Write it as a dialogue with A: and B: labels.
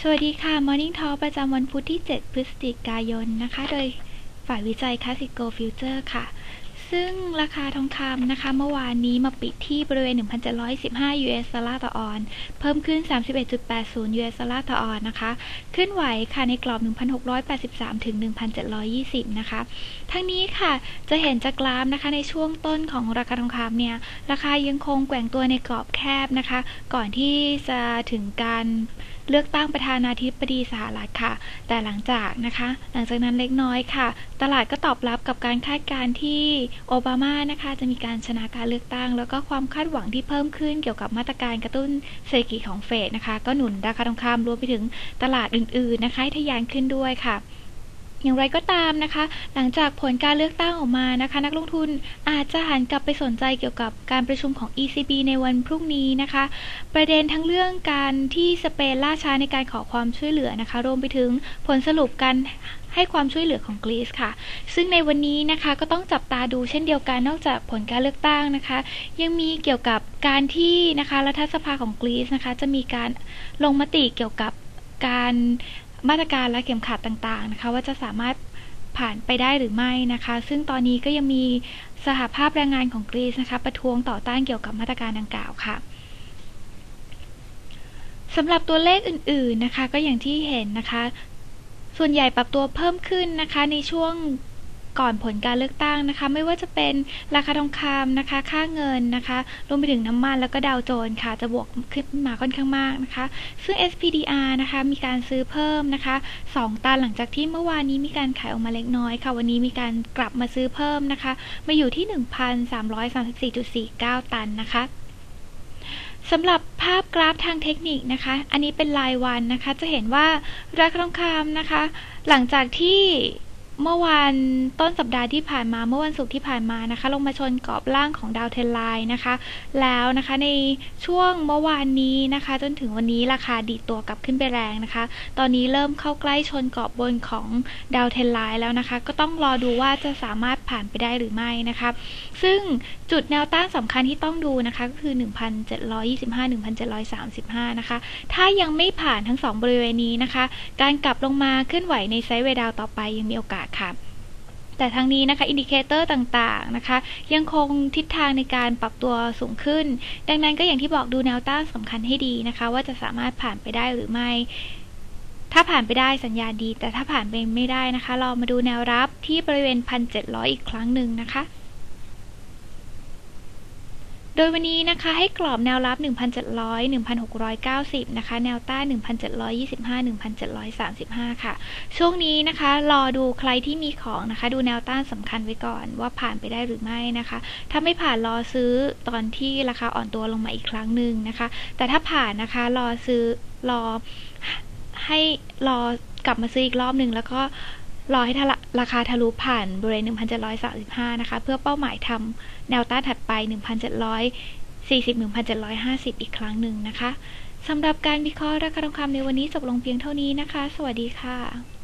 A: สวัสดีค่ะ Morning Talk ประจำวันพุธที่ 7 พฤศจิกายนนะคะ โดยฝ่ายวิจัย Classic Go Future ค่ะ ซึ่งราคาทองคำนะคะ เมื่อวานนี้มาปิดที่บริเวณ 1,715 US ดอลลาร์ต่อออน เพิ่มขึ้น 31.80 US ดอลลาร์ต่อออนนะคะ ขึ้นไหวค่ะในกรอบ 1,683 ถึง 1,720 นะคะ ทั้งนี้ค่ะจะเห็นจากกราฟนะคะในช่วงต้นของราคาทองคำเนี่ย ราคายังคงแกว่งตัวในกรอบแคบนะคะ ก่อนที่จะถึงการเลือกตั้งประธานาธิบดีสหรัฐค่ะ แต่หลังจากนะคะ หลังจากนั้นเล็กน้อยค่ะ ตลาดก็ตอบรับกับการคาดการณ์ที่โอบามานะคะจะมีการชนะการเลือกตั้ง แล้วก็ความคาดหวังที่เพิ่มขึ้นเกี่ยวกับมาตรการกระตุ้นเศรษฐกิจของเฟดนะคะ ก็หนุนราคาทองคำรวมไปถึงตลาดอื่นๆนะคะทะยานขึ้นด้วยค่ะ อย่างไรก็ตามนะคะ หลังจากผลการเลือกตั้งออกมานะคะ นักลงทุนอาจจะหันกลับไปสนใจเกี่ยวกับการประชุมของ ECB ในวันพรุ่งนี้นะคะ ประเด็นทั้งเรื่องการที่สเปนล่าช้าในการขอความช่วยเหลือนะคะ รวมไปถึงผลสรุปการให้ความช่วยเหลือของกรีซค่ะ ซึ่งในวันนี้นะคะก็ต้องจับตาดูเช่นเดียวกันนอกจากผลการเลือกตั้งนะคะ ยังมีเกี่ยวกับการที่นะคะรัฐสภาของกรีซนะคะ จะมีการลงมติเกี่ยวกับการ มาตรการและเข็มขัดต่างๆนะคะว่าจะสามารถผ่านไปได้หรือไม่นะคะ ซึ่งตอนนี้ก็ยังมีสหภาพแรงงานของกรีซนะคะประท้วงต่อต้านเกี่ยวกับมาตรการดังกล่าวค่ะสำหรับตัวเลขอื่นๆนะคะ ก็อย่างที่เห็นนะคะ ส่วนใหญ่ปรับตัวเพิ่มขึ้นนะคะในช่วง ก่อนผลการเลือกตั้งนะคะ ไม่ว่าจะเป็นราคาทองคำนะคะ ค่าเงินนะคะรวมไปถึงน้ำมันแล้วก็ดาวโจนส์ค่ะ จะบวกขึ้นมาค่อนข้างมากนะคะ ซึ่ง SPDR นะคะมีการซื้อเพิ่มนะคะ 2 ตันหลังจากที่เมื่อวานนี้มีการขายออกมาเล็กน้อยค่ะ วันนี้มีการกลับมาซื้อเพิ่มนะคะ มาอยู่ที่ 1,334.49 ตันนะคะสำหรับภาพกราฟทางเทคนิคนะคะ อันนี้เป็นรายวันนะคะ จะเห็นว่าราคาทองคำนะคะ หลังจากที่ เมื่อวานต้นสัปดาห์ที่ผ่านมาเมื่อวันศุกร์ที่ผ่านมานะคะ ลงมาชนกรอบล่างของดาวเทนไลน์นะคะ แล้วนะคะในช่วงเมื่อวานนี้นะคะ จนถึงวันนี้ราคาดีดตัวกลับขึ้นไปแรงนะคะ ตอนนี้เริ่มเข้าใกล้ชนกรอบบนของดาวเทนไลน์แล้วนะคะ ก็ต้องรอดูว่าจะสามารถผ่านไปได้หรือไม่นะคะซึ่งจุดแนวต้านสำคัญที่ต้องดูนะคะก็คือ 1,725-1,735 นะคะ ถ้ายังไม่ผ่านทั้ง 2 บริเวณนี้นะคะ การกลับลงมาเคลื่อนไหวในไซด์เวดาวต่อไปยังมีโอกาสค่ะแต่ทั้งนี้นะคะอินดิเคเตอร์ต่างๆนะคะ ยังคงทิศทางในการปรับตัวสูงขึ้น ดังนั้นก็อย่างที่บอกดูแนวต้านสำคัญให้ดีนะคะ ว่าจะสามารถผ่านไปได้หรือไม่ ถ้าผ่านไปได้สัญญาณดี แต่ถ้าผ่านไปไม่ได้นะคะ เรามาดูแนวรับที่บริเวณ 1,700 อีกครั้งหนึ่งนะคะ โดยวันนี้นะคะให้กรอบแนวรับ 1,700 1,690 นะคะ แนวต้าน 1,725 1,735 ค่ะ ช่วงนี้นะคะรอดูใครที่มีของนะคะ ดูแนวต้านสำคัญไว้ก่อนว่าผ่านไปได้หรือไม่นะคะ ถ้าไม่ผ่านรอซื้อตอนที่ราคาอ่อนตัวลงมาอีกครั้งหนึ่งนะคะ แต่ถ้าผ่านนะคะรอซื้อรอให้รอกลับมาซื้ออีกรอบหนึ่งแล้วก็ รอให้ราคาทะลุผ่านบริเวณ 1,735 นะคะ เพื่อเป้าหมายทำแนวต้านถัดไป 1,740-1,750 อีกครั้งหนึ่งนะคะสำหรับการวิเคราะห์ราคาทองคำในวันนี้จบลงเพียงเท่านี้นะคะ สวัสดีค่ะ